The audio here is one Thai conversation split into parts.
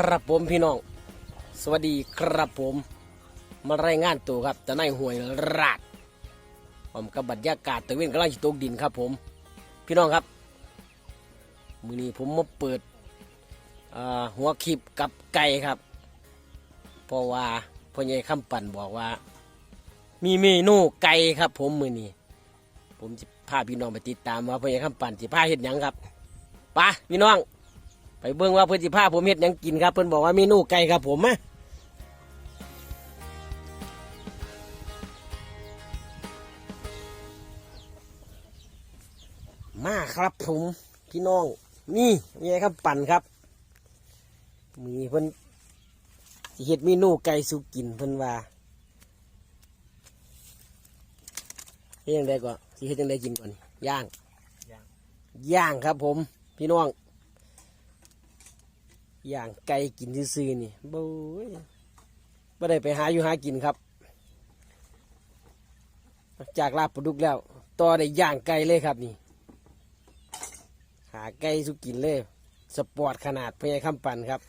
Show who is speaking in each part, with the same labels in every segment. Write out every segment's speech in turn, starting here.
Speaker 1: ครับผมพี่น้อง สวัสดีครับผม มารายงานตัวครับจะนายห่วยราดผมกับบรรยากาศตะเวนกำลังจะตกดินครับผม พี่น้องครับมือนี้ผมมาเปิดหัวคลิปกับไก่ครับ เพราะว่าพ่อใหญ่คำปั่นบอกว่า มีเมนูไก่ครับ ผมมือนี้ผมจะพาพี่น้องไปติดตามว่าพ่อใหญ่คำปั่นจะพาเห็ดหยังครับไปะพี่น้อง ไปเบิ่งว่าเพื่อนสิพาผมเฮ็ดหยังกินครับ เพิ่นบอกว่าเมนูไก่ครับผมมามาครับผมพี่น้อง นี่มีอะไรครับปั่นครับ มีเพิ่นสิเฮ็ดเมนูไก่สุกินเพิ่นว่าเฮ็ดยังไงก่อนสิเฮ็ดยังไงกินก่อนย่าง
Speaker 2: ย่าง
Speaker 1: ย่างครับผม พี่น้อง อย่างไก่กินซื่อนี่บู๊ยไม่ได้ไปหาอยู่หากินครับ จากลาบปลาดุกแล้วต่อได้ย่างไก่เลยครับนี่ หาไก่สุกินเลย สปอร์ตขนาดพยายคำปั่นครับ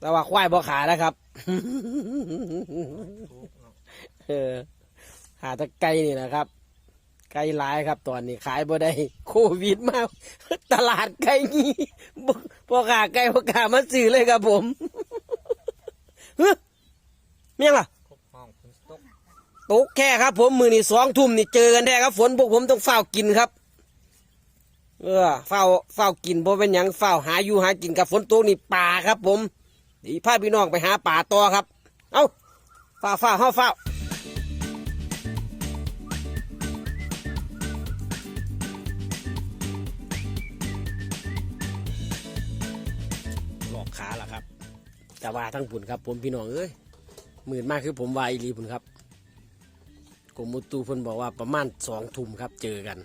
Speaker 1: แต่ว่าควายบ่ขานะครับ
Speaker 2: เอ
Speaker 1: อหาตะไก่นี่นะครับ ไก่หลายครับตอนนี้ขายบ่ได้โควิดมากตลาดไก่งี้บ่พ่อขาไก่พ่อขามาซื้อเลยครับผมเฮ้ยเมียงล่ะ
Speaker 2: ครบห้องคุณสต๊อก
Speaker 1: ตกแค่ครับ ผมมือนี่สองทุ่มนี่เจอกันแท้ครับ ฝนพวกผมต้องเฝ้าวกินครับ เออเฝ้าเฝ้าวกินเพราะเป็นหยังเฝ้าวหาอยู่หากินกับฝนตกนี่ป่าครับ ผมดีพาพี่น้องไปหาป่าต่อครับ เอ้าฝ้าวฝ้าวเฮาฝ้า แต่ว่าทั้งปุ่นครับผมพี่น้องเอ้ยหมื่นมากคือผมวาอีหลีปุ่นครับกรมอุตุเพิ่นบอกว่าประมาณสองทุ่มครับ เจอกัน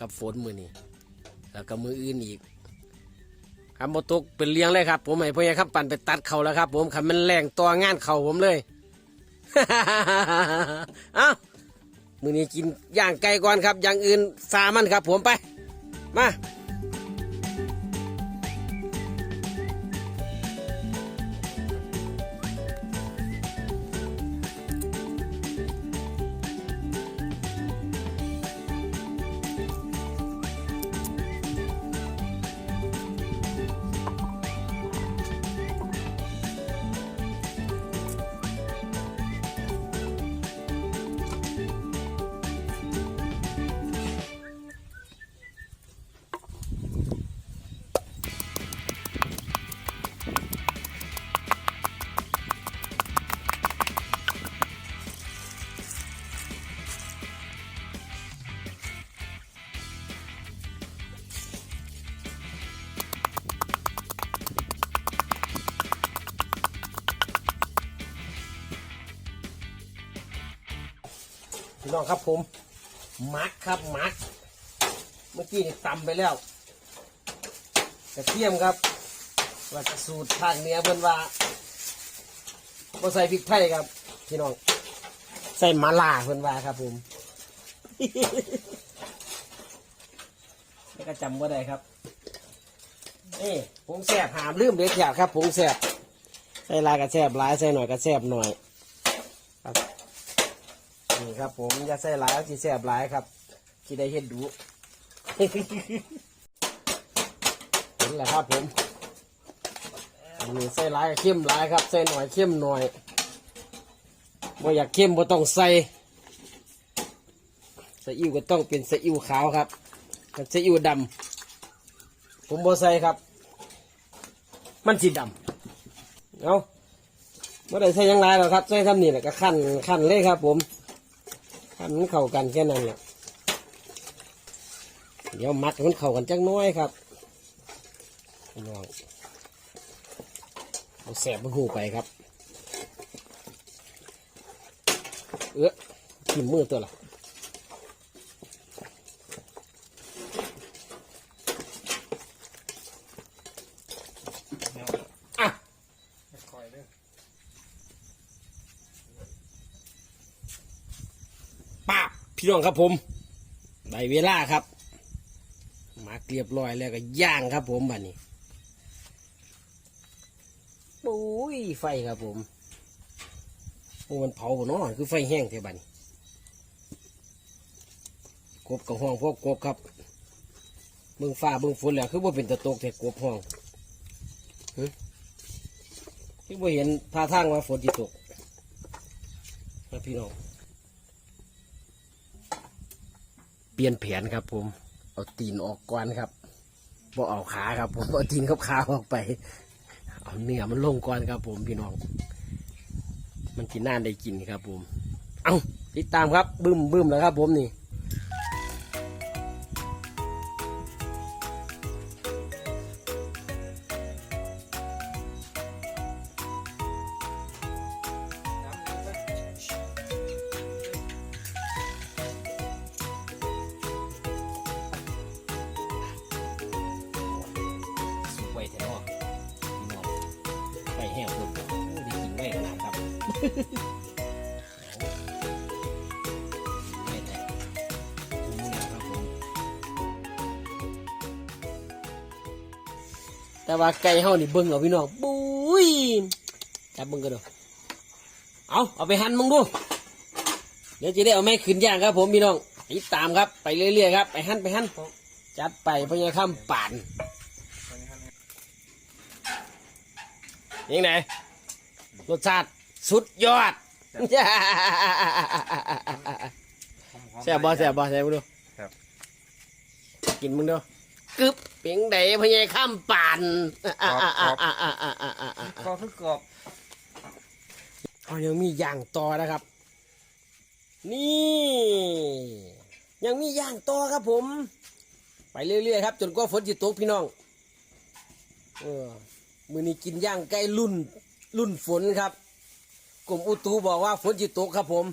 Speaker 1: กับฝนมือนี้แล้วก็มืออื่นอีกครับบตกเป็นเลี้ยงเลยครับ ผมให้พ่อใหญ่ครับปั่นไปตัดเขาแล้วครับ ผมคันมันแรงตัวงานเขาผมเลยเอ้ามือนี้กินย่างไก่ก่อนครับ อย่างอื่นสามันครับ ผมไป มา พี่น้องครับผม มักครับมักเมื่อกี้นี่ตำไปแล้วกระเทียมครับว่าจะสูตรภาคเหนือเพิ่นว่าบ่ใส่พริกไทยครับ พี่น้อง ใส่มะล่าเพิ่นว่าครับผมแล้วก็จำว่าได้ครับนี่ผงแสบหามลืมเด็ดขาดครับผงแสบใส่ลายกระแสบลายใส่หน่อยกระแสบหน่อย นี่ครับ ผมอย่าใส่หลายเอาสิแสบหลายครับที่ได้เห็นดูเห็นแหละครับผมอันนี้ใส่หลายเข้มหลายครับใส่หน่อยเข้มหน่อยบ่อยากเข้มบ่ต้องใส่ซีอิ๊วก็ต้องเป็นซีอิ๊วขาวครับกับซีอิ๊วดำผมบ่ใส่ครับ มันสีดำเอาไม่ได้ใส่ยังไรหรอกครับใส่ทำนี่แหละก็ขั้นขั้นเลยครับผม ให้มันเข้ากันแค่นั้นแหละเดี๋ยวมัดให้มันเข้ากันจักน้อยครับพี่น้องเอาแสบมันหูไปครับ เออทิ่มมือตัวละ
Speaker 2: แนว
Speaker 1: อะ
Speaker 2: ไม่ค่อยเด้อ
Speaker 1: ป้าบ พี่น้องครับผมได้เวลาครับมาเรียบร้อยแล้วก็ย่างครับ ผมบัดนี้ปุ้ยไฟครับผมโอ้มันเผาบ่นาะคือไฟแห้งเท่าบัดนกบกับห้องพวกกบครับเบิ่งฟ้าเบิ่งฝนแล้วคือว่าเป็นตะตกแต่กบห้องหึคือว่าเห็นท่าทางว่าฝนจะตกนะพี่น้อง เปลี่ยนแผนครับ ผม เอาตีนออกก่อนครับบ่เอาขาครับ ผมเอาตีนกับขาออกไป เอาเนื้อมันลงก่อนครับ ผมพี่น้อง มันกินน่านได้กินครับ ผม เอาติดตามครับ บึ้มบึ้มแล้วครับ ผมนี่ ห้งคนได้กินไว้ขนาดครับเอากินไว้แต่ถุงมือครับแต่ว่าไก่เฮานี่เบิ่งเอาพี่น้องบุ้ยจับเบิ่งกันดูเอาเอาไปหั่นมึงดูเดี๋ยวจะได้เอาแม่ขึ้นย่างครับ ผมพี่น้องติดตามครับไปเรื่อยๆครับ ไปหั่นไปหั่นจัดไปพญาข้ามป่าน ยังไงรสชาติสุดยอดแซ่บบอแซ่บบอแซ่บ
Speaker 2: มึงดู
Speaker 1: กินมึงดูกึบเปียงไดพญายข้ามป่าน
Speaker 2: กรอบขึ้นกรอบ
Speaker 1: เขายังมีอย่างต่อนะครับ นี่ ยังมีอย่างต่อครับผม ไปเรื่อยๆครับ จนกว่าฝนจะตกพี่น้อง เออ มือนี้กินย่างไก่รุ่นรุ่นฝนครับกรมอุตุบอกว่าฝนจะตกครับผม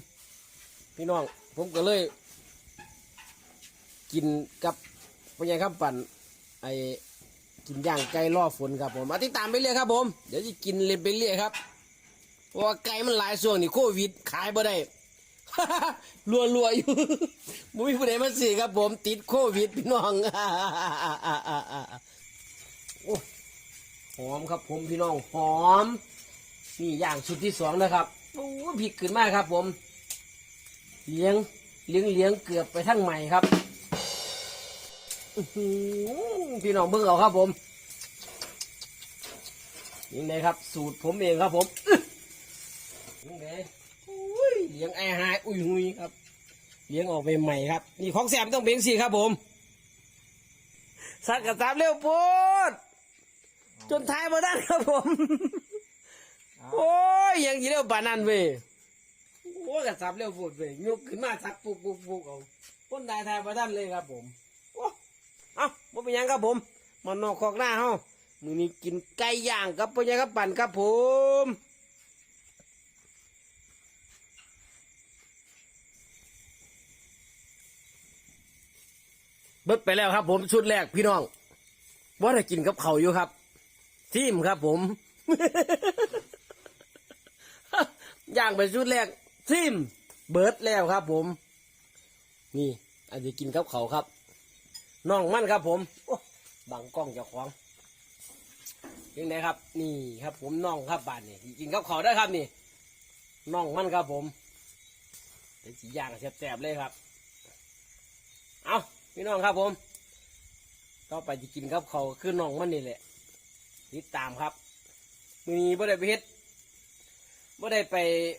Speaker 1: พี่น้อง ผมก็เลย กินกับพญายข้ามปั่นไอกินย่างไก่ล่อฝนครับผมมาติดตามไปเรื่อยครับ ผม เดี๋ยวจะกินเล่นไปเรื่อยครับเพราะว่าไก่มันหลายส่วงนี่โควิดขายบ่ได้รัวรัวๆอยู่มุ้ยผู้ใดมาสื่ครับผมติดโควิดพี่น้องโอ้ หอมครับ ผมพี่น้องหอมนี่อย่างชุดที่สองนะครับโอ้พริกขึ้นมากครับ ผมเลี้ยงเลี้ยงเลี้ยงเกือบไปทั้งใหม่ครับพี่น้องเบิ่งเอาครับ ผมยังไงครับ สูตรผมเองครับ ผมยังไงอุ้ยเลี้ยงไอ้หายอุ้ยหุยครับ เลี้ยงออกไปใหม่ครับ นี่ของแสบต้องเบ่งสีครับ ผมสักกระซับเร็วโพด จนท้ายมาได้ครับผม โอ้ยยังยีเร็วปานนั้นเว้ยโอ้ยกระซับเร็วโพดเว้ยยกขึ้นมาสักปุ๊บปุ๊บปุ๊บเอาคนได้ทายมาด้านเลยครับผมโอ้เอ้าบ่เป็นหยังครับผมมานอกคอกหน้าเฮามือนี้กินไก่ย่างกับพ่อใหญ่ครับปั่นครับผมเบิดไปแล้วครับผมชุดแรกพี่น้องว่าได้กินกับเขาวอยู่ครับ ทีมครับผม ย่างไปชุดแรกทีมเบิร์ดแล้วครับผม นี่อาจจะกินกับเขาครับน้องมันครับผมบังกล้องเจ้าของยังไงครับ นี่ครับ ผมน้องครับบ้านนี่กินกับเขาได้ครับนี่น้องมันครับผมเดี๋ยวสีย่างแซ่บๆเลยครับ เอาพี่น้องครับผม ต่อไปจะกินกับเขาคือน้องมันนี่แหละ ติดตามครับมือนี้บ่ได้ไปเฮ็ดบ่ได้ไป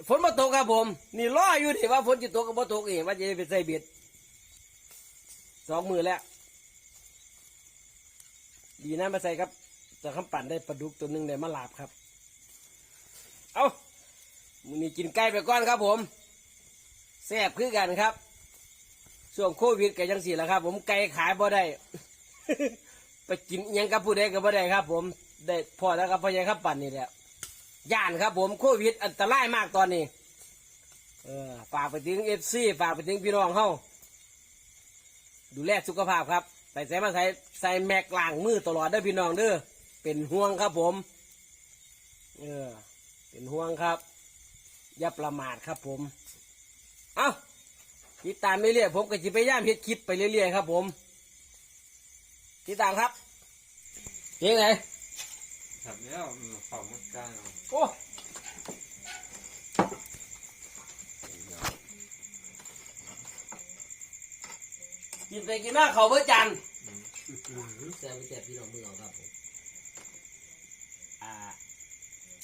Speaker 1: ฝนมาตกครับผม นี่รออยู่ที่ว่าฝนจะตกกับบ่ตกเองว่าจะได้ไปใส่เบ็ดสองมือแล้ว ดีนะมาใส่ครับจะคำปั่นได้ปลาดุกตัวหนึ่งได้มาลาบครับ เอามือนี้กินไก่ไปก่อนครับผมแซ่บคือกันครับช่วงโควิดก็ยังสี่แหละครับ ผมไก่ขายบ่ได้ ไปกินยังกับผู้ใดก็บ่ได้ครับ ผม ได้พอแล้วครับพ่อใหญ่ครับปั่นนี่แหละย่านครับ ผมโควิดอันตรายมากตอนนี้ เออฝากไปถึงเอฟซีฝากไปถึงพี่น้องเฮาดูแลสุขภาพครับใส่ใส่มาใส่ใส่แม็กล้างมือตลอดเด้อพี่น้องเด้อเป็นห่วงครับผม เออ เป็นห่วงครับ อย่าประมาทครับผม เอ้าติดตามไปเรื่อยๆผมก็จะพยายามเฮ็ดคลิปไปเรื่อยๆครับผมติดตามครับยังไง
Speaker 2: ทำแล้วเป่ามันกลาง
Speaker 1: โอ้กินไปกินมาเขาเบื่อจันแซ่บแซ่บพี่น้องเบื่อครับผมอ่า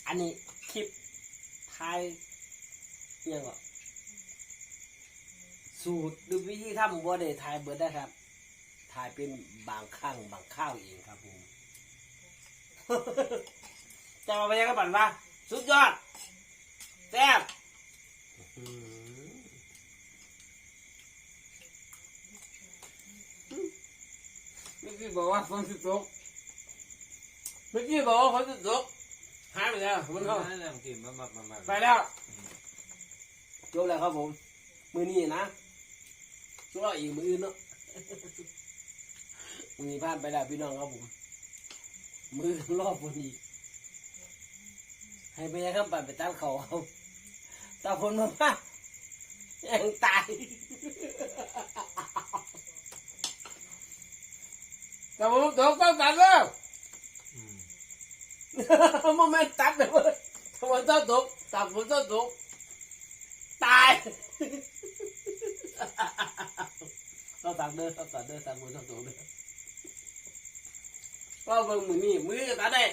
Speaker 1: อันนี้คลิปไทยเรียกว่าสูตรดูวิธีทำบัวเดทายเบิร์ดได้ครับ ทายเป็นบางข้างบางข้าวเองครับผม จะมาไปยังกันบันว่าสุดยอดแซ่บเมื่อกี้บอกว่าฝนจะตกเมื่อกี้บอกว่าฝนจะตกหายไปแล้วมันเข้า
Speaker 2: นั่นแหละกินมามามามา
Speaker 1: ไปแล้วจบแล้วครับผม มือนี้นะช่วยอีกมืออื่นเนาะมือนี้ผ่านไปแล้วพี่น้องครับผม มือรอบวันนี้ให้ไปยังครับปั่นไปตั้งเขาเอาตาฝนมาป่ะยังตายตาฝนตกต้องตัดแล้ว
Speaker 2: อืม
Speaker 1: โมเมนต์ตัดเลยเว้ยตาฝนต้องตกตาฝนต้องตกตายต้องตัดเด้อต้องตัดเด้อตาฝนต้องตกเด้อ ก็เบิ่งมือนี่มือก็ตัดได้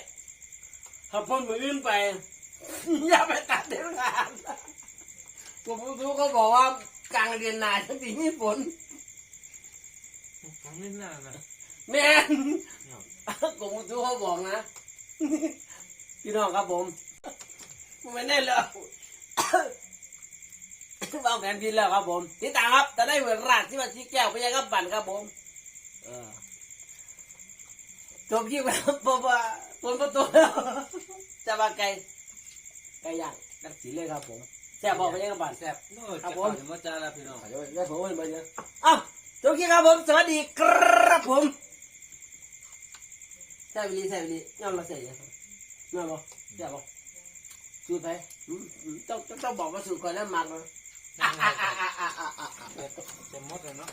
Speaker 1: ถ้าพ้นมืออื่นไป อย่าไปตัดเด็ดขาดผมรู้เขาบอกว่ากลางเดือนหนาฉันตีมีฝน
Speaker 2: ครั้งนี้น่านะ
Speaker 1: แม่นกรมอุตุเขาบอกนะพี่น้องครับผมผมไม่แน่เลยวางแผนพินแล้วครับผมติดตามครับจะได้เหมือนรากที่มาชี้แก้วไปยังกับบั่นครับผม เออ จบยิ่งไปแล้วผมว่าผมประตูแล้วจะมาไกลไกลย่างนักสีเลยครับผมแซ่บบอกไปยังกับบั่นแซ่บ
Speaker 2: โน่จะขอจะมาจ้าแล้วพี่น้อง
Speaker 1: เดี๋ยวได้ผมเป็นเบอร์เดียวอ้าวจบกี้ครับผมสวัสดีครับผมแซ่บอีหลีแซ่บอีหลีย่อมมาใส่ยังย่อมบ่แซ่บบ่สูตรไปอืมอืมต้องต้องต้องบอกว่าสูตรก่อนแล้วหมักเลยอะอะอะอะอะอะอะ
Speaker 2: จะหมดแล้วเนาะ